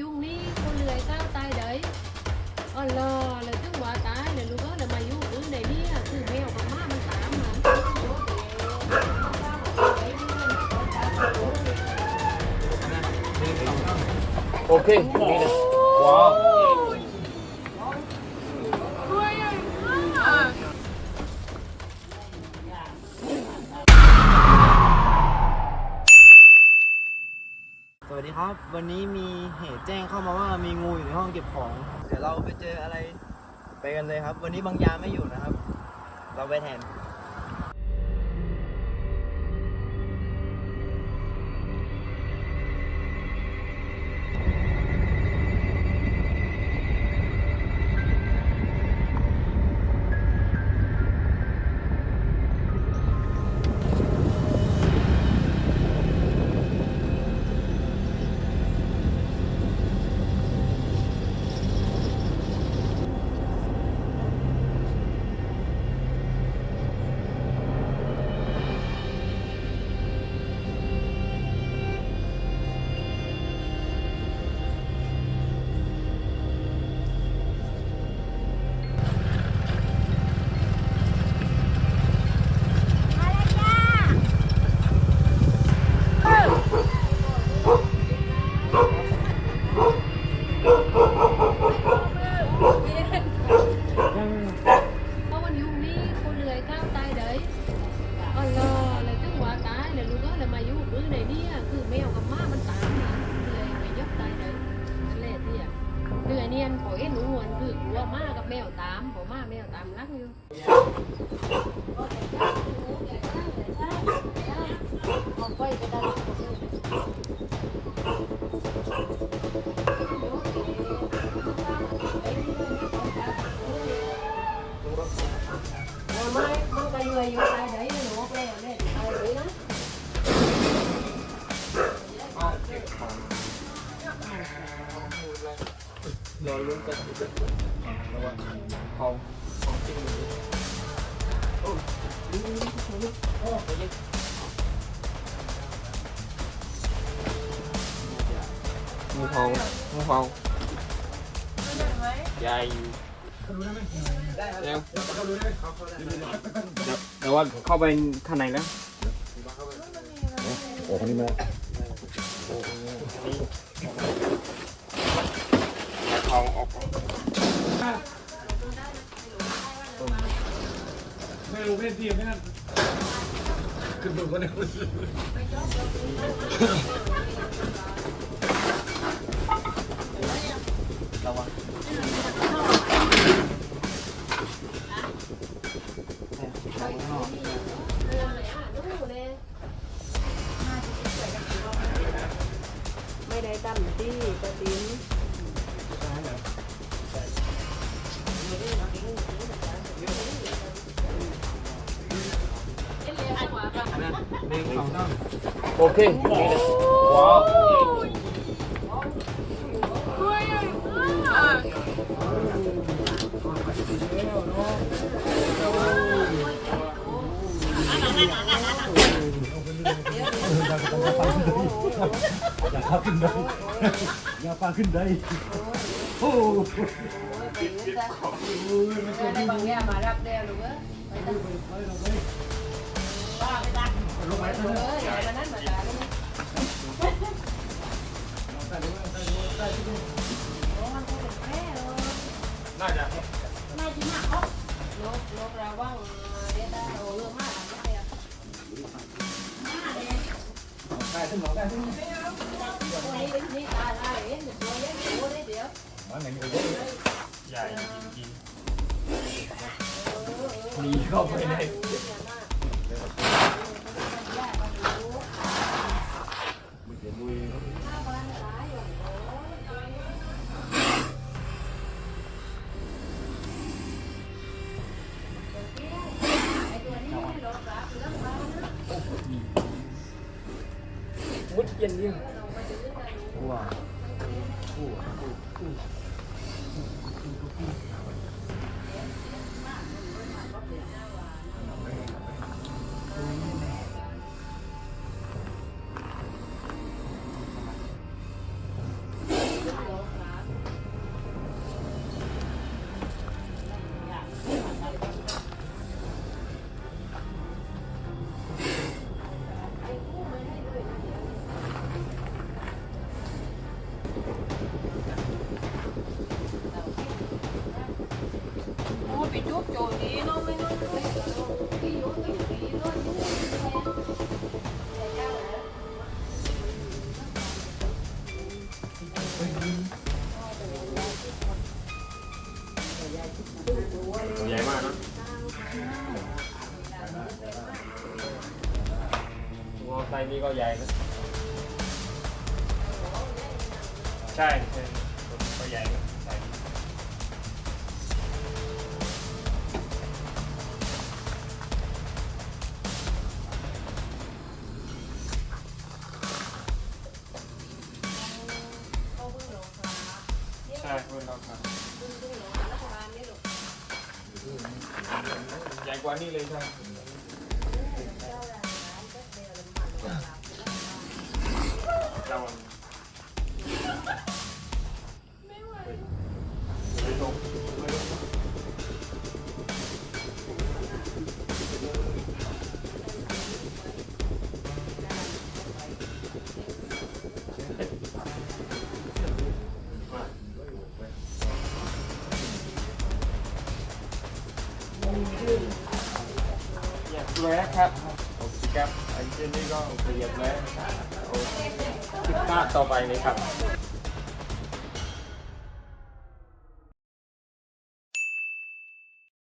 ยุงนี่คนเลื่อยก้าวตายเด้อ๋อเหรอเลยถึงว่าตายเลยลูกก็ยเลยมาอยู่อื่นได้เนี่ยคือแมวกับหมามันตามมาโอเคนี่นว้า ดีครับ วันนี้มีเหตุแจ้งเข้ามาว่ามีงูอยู่ในห้องเก็บของ เดี๋ยวเราไปเจออะไรไปกันเลยครับ วันนี้บางยาไม่อยู่นะครับ เราไปแทน อันนี้อันขอเอ็นหนูวนคือกลัวมากับแมวตามผมมาแมวตามรักอยู่ รอลุ้นกันระวังของของจริงโอ้ยโอ้ยงูเห่างูเห่าใหญ่เดี๋ยวเดี๋ยวว่าเข้าไปข้างในแล้วโอ้คนนี้มา เอาออกไม่รู้เพศเทีมไม่นั่นคนเดียวระวังระวังไม่ได้ตั้มที่กระติ้น โอเคนี่นะว้าวอยากพาขึ้นได้อยากพาขึ้นได้โอ้ได้บางแง่มารับได้หรือว่าลงไปเลยอย่ามา น่าจะน่าจะมากลบลบราวบ้างได้โอ้เรื่องมากไม่ได้ได้ขึ้นหรอได้ขึ้นตัวนี้เป็นนี่ตาลายเห็นตัวเล็กตัวเล็กเดี๋ยวมาไหนมีใหญ่จริงๆหนีเข้าไปในเดี๋ยวลุย มุดเย็นยิ่งว้าว ใหญ่มากเนอะงอไซส์นี้ก็ใหญ่นะ ใช่ใช่ก็ใหญ่นะไซส์นี้เขาเพิ่งลงมาใช่เพื่อนเราครับ ใหญ่กว่ อยากแวะครับโอเคครับไอันเจนนี่ก็เรียากแวะโอเคคลิปหน้าต่อไปเลยครับ